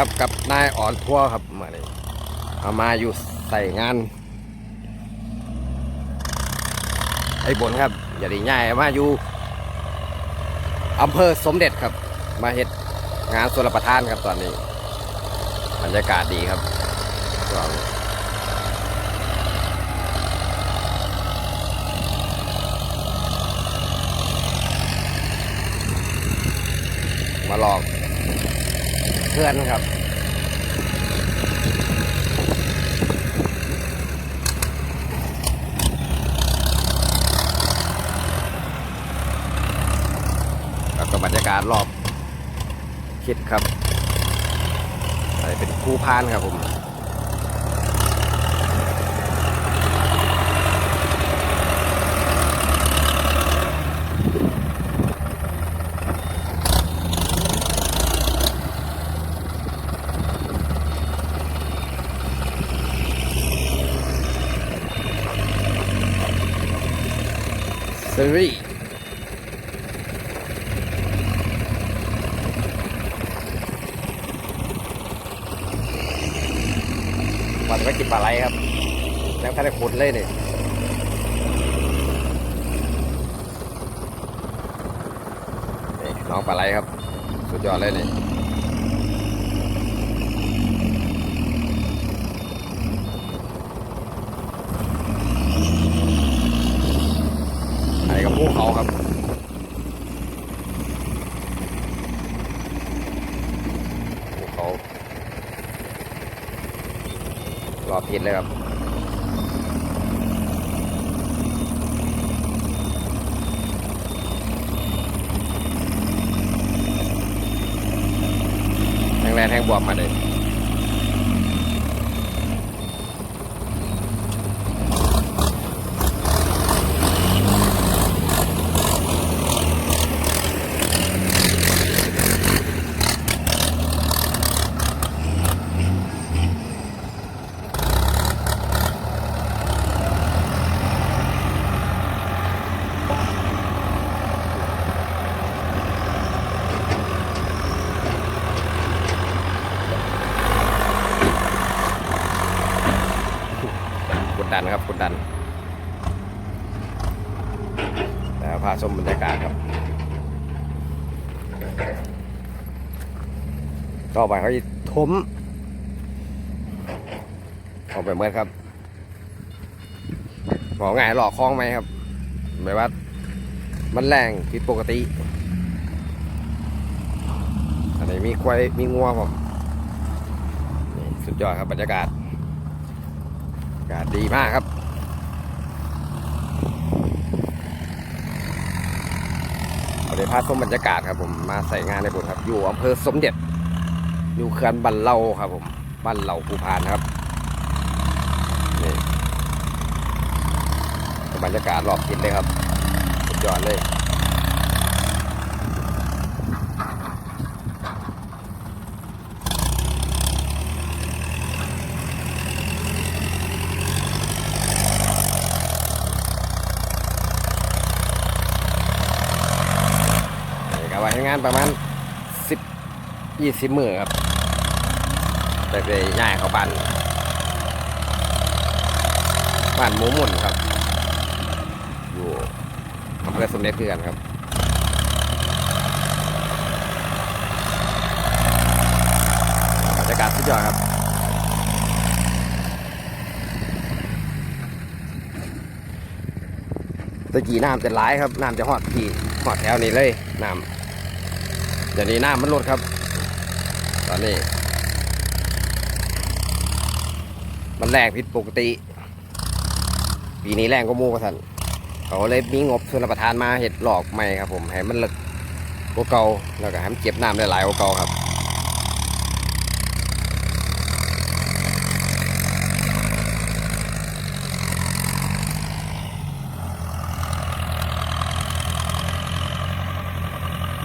ครับ กับนายอ่อนทั่วครับมาเลยเอามาอยู่ใส่งาน ไอ้บนครับ อย่าไดีง่ายมาอยู่อำเภอสมเด็จครับ มาเฮ็ดงานสุรประทานครับตอนนี้ บรรยากาศดีครับช่วงมาลอก เพื่อนครับ แล้วก็บรรยากาศรอบคิดครับอะไรเป็นคูพานครับผม ซีรีส์วันไปกินปลาไหลครับ แล้วก็ได้ขุดเลยนี่นี่น้องปลาไหลครับ สุดยอดเลยนี่ ไอ้กับพวกเขาครับพวกเขา รอผิดเลยครับแทงแรงแทงบวมมาเลย ก ดันครับกดดันแล้วพาชมบรรยากาศครับ ต่อไปเขาจะทมออกไปเมื่อครับบอง่ายหลอกคล้องไหมครับหมายว่ามันแรงผิดปกติ อันนี้มีควายมีงัวผมสุดยอดครับบรรยากาศากาศดีมากครับ เอาเดี๋ยวพาชมบรรยากาศครับผม มาใส่งานในบุครับ อยู่อำเภอสมเด็จ อยู่เขื่อนบันเลาครับผมบ้านเหล่าภูพานครับ นี่บรรยากาศรอบทิศเลยครับ สุดยอดเลย นี่ ก็ไว้ให้งานประมาณสิบยี่สิบมือครับแต่ไปย่ายเขาบ้านบ้านหมูหมุนครับ อยู่อำเภอสมเด็จเพื่อนครับบรรยากาศสุดยอดครับตะกี้น้ำจะไหลครับน้ำจะหอดที่หอดแถวนี้เลยน้ำ ดี๋ยวนี้น้ำมันลดครับ ตอนนี้ มันแรงผิดปกติ ปีนี้แรงก็มูกระสันเขาเลยมีงบชนประทานมาเห็ดหลอกใหม่ครับผมให้มันเลึกกว่าเก่าแล้วก็ให้มันเก็บน้ำได้หลายกว่าเก่าครับ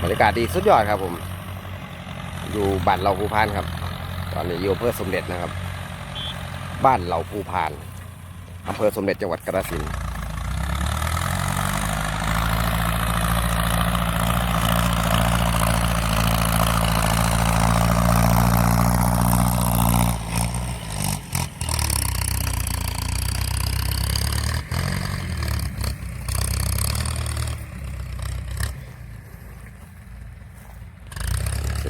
บรรยากาศดีสุดยอดครับผม อยู่บ้านเหล่าภูพานครับ ตอนนี้อยู่อำเภอสมเด็จนะครับ บ้านเหล่าภูพานอำเภอสมเด็จจังหวัดกระสินธุ์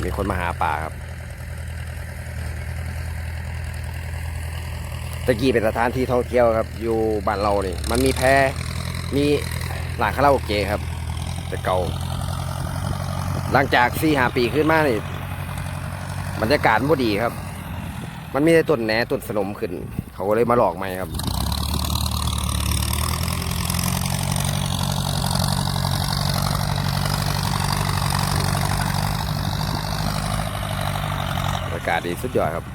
มีคนมาหาปลาครับตะกี้เป็นสถานที่ท่องเที่ยวครับ อยู่บ้านเรานี่มันมีแพมีร้านคาราโอเกะครับ แต่เก่า หลังจากสี่หาปีขึ้นมานี่บรรยากาศมันบ่ดีครับ มันมีแต่ต้นแหนต้นสนมขึ้น เขาก็เลยมาหลอกใหม่ครับ อากาศ ดีสุดยอดครับ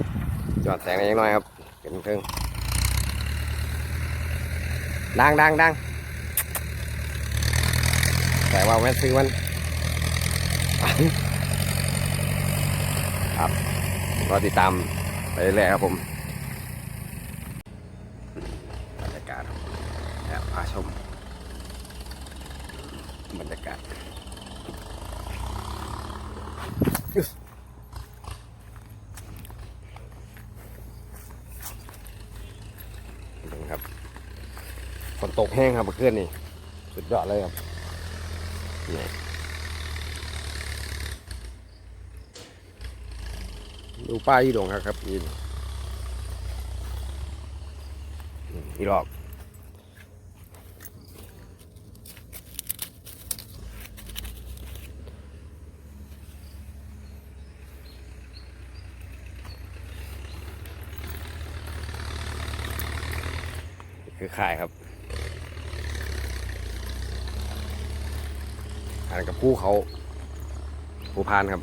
ยอดแสงอะไรยังน้อยครับเป็นเครื่องดังดังดังแต่ว่าแม่ซื้อมันครับรอติดตามไปเรื่อยครับผมบรรยากาศครับแอบพาชมบรรยากาศ ครับฝนตกแห้งครับเมื่อนนี่สุดยอดเลยครับนี่ดูป้ายยี่ดงครับครับนี่อีหลอก คือข่ายครับอันนนกับผู้เขาผู้พานครับ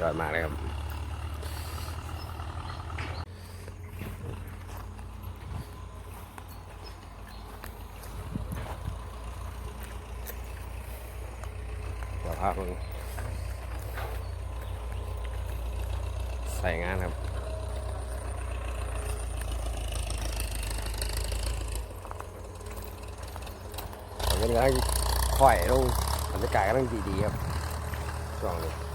ยอดมากเลยครับ เดี๋ยวพาพใส่งานครับเป็นกำลังค่อยลงบรรยากาศกำลังดีๆครับช่วงนี้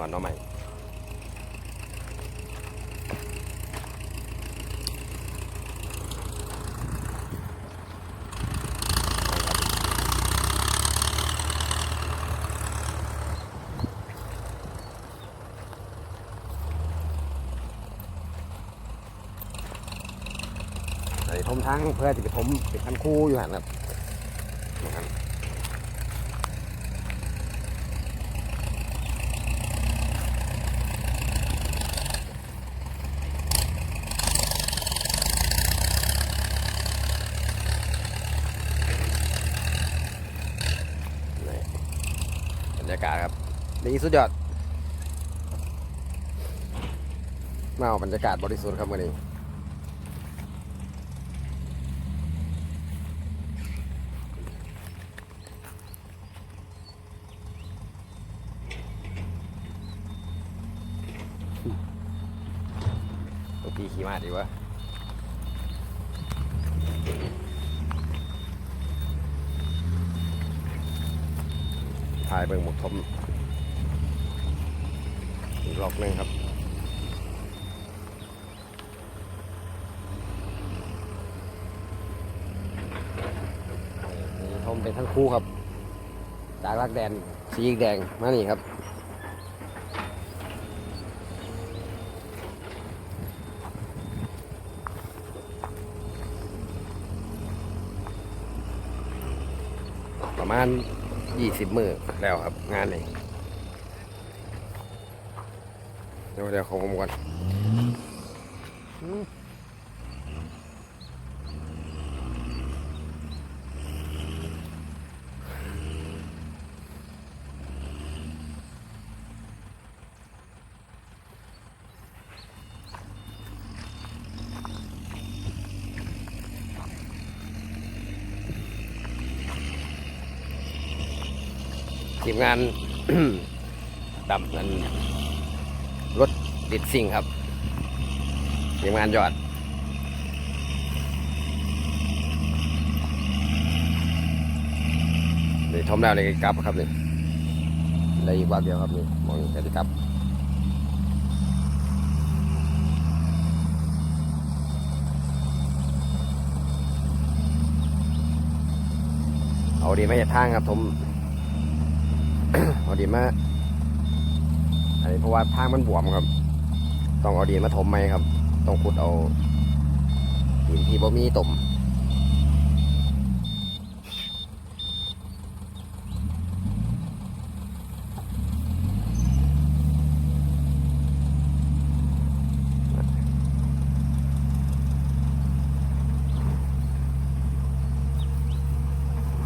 หอนเน้องใหม่ใส่ทมทั้งเพื่อจะไปทมเป็นคันคู่อยู่หันครับนะครับนี่บรรยากาศครับ ดีสุดยอด มาเอาบรรยากาศบริสุทธิ์ครับวันนี้ตัวพี่ขี่มาดีวะ ถ่ายเบิ่งหมดทมอีกรอบหนึงครับนี่ทมเป็นทั้งคู่ครับ จากรักแดนสีแดงมานี่ครับประมาณ ยี่สิบมือแล้วครับ งานนี้เดี๋ยวเดี๋ยวของผมก่อน ทีมงานดับนั้นรถติดสิ่งครับทีมงานยอดนี่ทอมแล้วเลยกลับครับนี่ได้อีกว่าเดียวครับนี่มองแค่ที่กลับเอาดีไมาเหตุทางครับผม เอาดินมาอันนี้เพราะว่าทางมันบวมครับ ต้องเอาดินมาถมไหมครับ ต้องขุดเอาหินที่บ่มีตม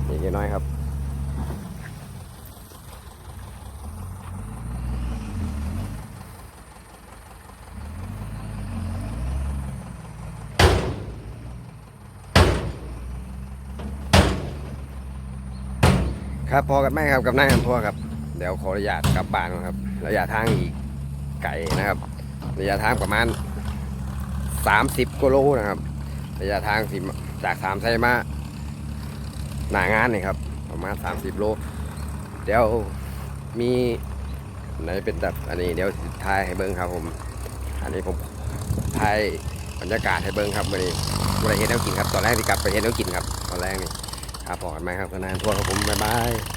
อีกน้อยครับ ครับพอกับแม่ครับกับนายอำเภอครับ เดี๋ยวขออนุญาตกลับบ้านครับ ระยะทางอีกไก่นะครับ ระยะทางประมาณ 30กิโลนะครับ ระยะทางสิจากสามไซมาหนางานนี่ครับ ประมาณ 30 โล เดี๋ยวมีไหนเป็นแบบอันนี้เดี๋ยวถ่ายให้เบิ้งครับผม อันนี้ผมถ่ายบรรยากาศให้เบิ้งครับวันนี้วันนี้เห็นแล้วกินครับ ตอนแรกที่กลับไปเห็นแล้วกินครับ ตอนแรกนี่ ครับพอกันไหมครับก็นานทั่วครับผม บ๊ายบาย